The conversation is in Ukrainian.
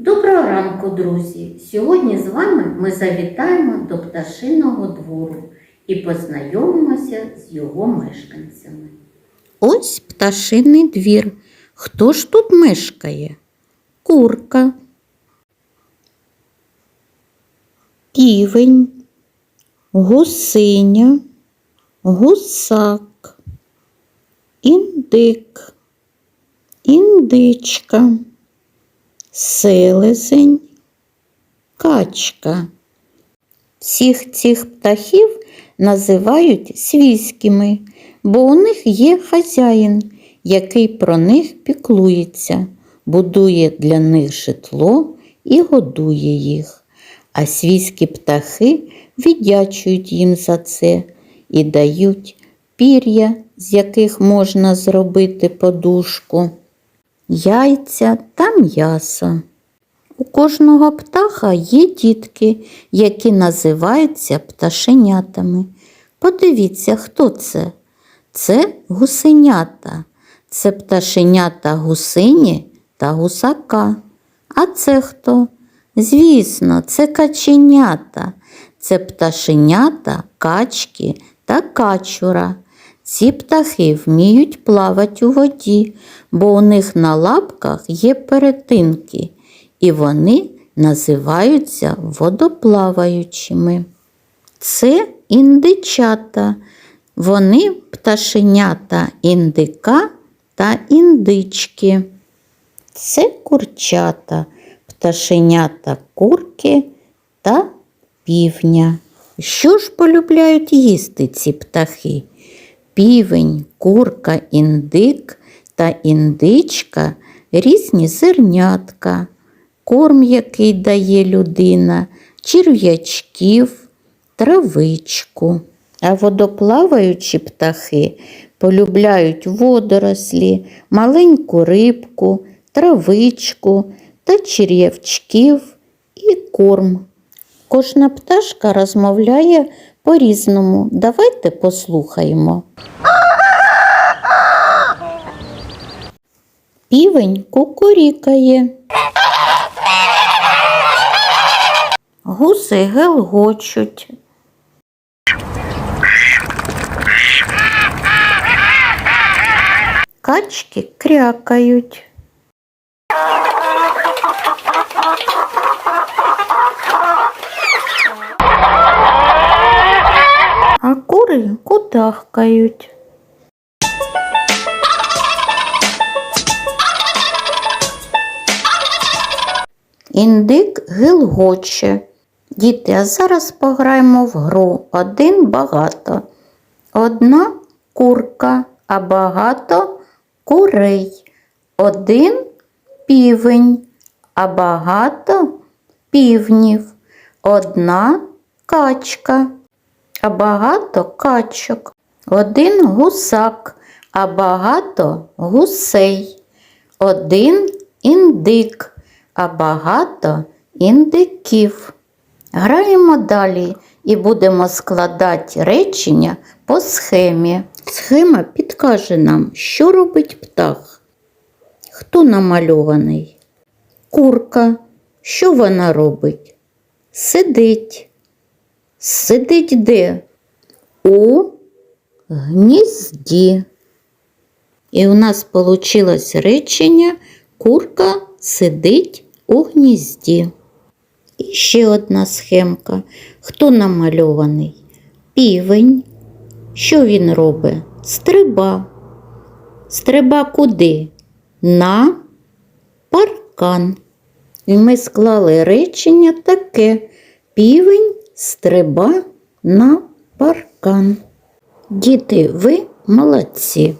Доброго ранку, друзі! Сьогодні з вами ми завітаємо до пташиного двору і познайомимося з його мешканцями. Ось пташиний двір. Хто ж тут мешкає? Курка, півень, гусиня, гусак, індик, індичка селезень, качка. Всіх цих птахів називають свійськими, бо у них є хазяїн, який про них піклується, будує для них житло і годує їх. А свійські птахи віддячують їм за це і дають пір'я, з яких можна зробити подушку яйця та м'ясо. У кожного птаха є дітки, які називаються пташенятами. Подивіться, хто це? Це гусенята. Це пташенята гусині та гусака. А це хто? Звісно, це каченята. Це пташенята, качки та качура. Ці птахи вміють плавати у воді, бо у них на лапках є перетинки, і вони називаються водоплаваючими. Це індичата. Вони пташенята індика та індички. Це курчата, пташенята курки та півня. Що ж полюбляють їсти ці птахи? Півень, курка, індик та індичка різні зернятка, корм, який дає людина, черв'ячків, травичку. А водоплаваючі птахи полюбляють водорослі, маленьку рибку, травичку та черв'ячків і корм. Кожна пташка розмовляє по-різному. Давайте послухаємо. Півень кукурікає. Гуси гелгочуть. Качки крякають. А кури кудахкають. Індик гилгоче. Діти, а зараз пограємо в гру один багато. Одна курка, а багато курей. Один півень, а багато півнів. Одна качка, а багато качок. Один гусак, а багато гусей. Один індик, а багато індиків. Граємо далі і будемо складати речення по схемі. Схема підкаже нам, що робить птах. Хто намальований? Курка. Що вона робить? Сидить. Сидить де? У гнізді. І у нас вийшло речення Курка сидить у гнізді. І ще одна схемка. Хто намальований? Півень. Що він робить? Стриба. Стриба куди? На паркан. І ми склали речення таке. Півень стриба на паркан. Діти, ви молодці.